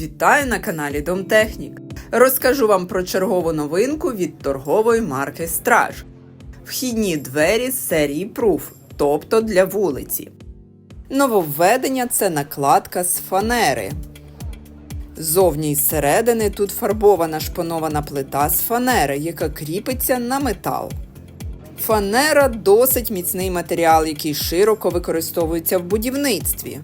Вітаю на каналі Домтехнік. Розкажу вам про чергову новинку від торгової марки Страж. Вхідні двері з серії Proof, тобто для вулиці. Нововведення це накладка з фанери. Зовні й зсередини тут фарбована шпонована плита з фанери, яка кріпиться на метал. Фанера досить міцний матеріал, який широко використовується в будівництві.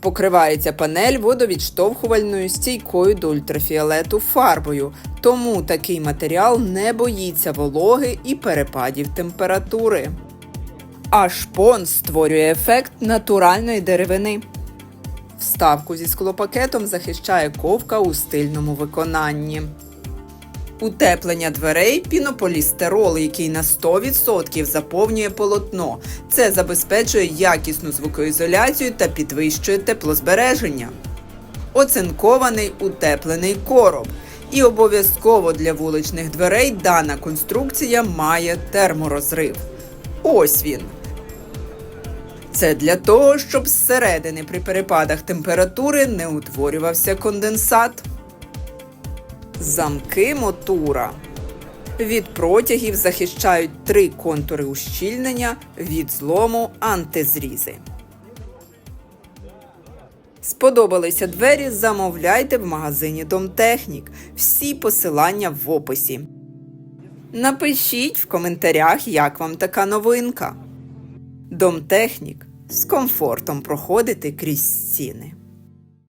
Покривається панель водовідштовхувальною стійкою до ультрафіолету фарбою, тому такий матеріал не боїться вологи і перепадів температури. А шпон створює ефект натуральної деревини. Вставку зі склопакетом захищає ковка у стильному виконанні. Утеплення дверей пінополістирол, який на 100% заповнює полотно. Це забезпечує якісну звукоізоляцію та підвищує теплозбереження. Оцинкований утеплений короб. І обов'язково для вуличних дверей дана конструкція має терморозрив. Ось він. Це для того, щоб зсередини при перепадах температури не утворювався конденсат. Замки мотура. Від протягів захищають три контури ущільнення, від злому антизрізи. Сподобалися двері? Замовляйте в магазині Домтехнік. Всі посилання в описі. Напишіть в коментарях, як вам така новинка. Домтехнік з комфортом проходити крізь стіни.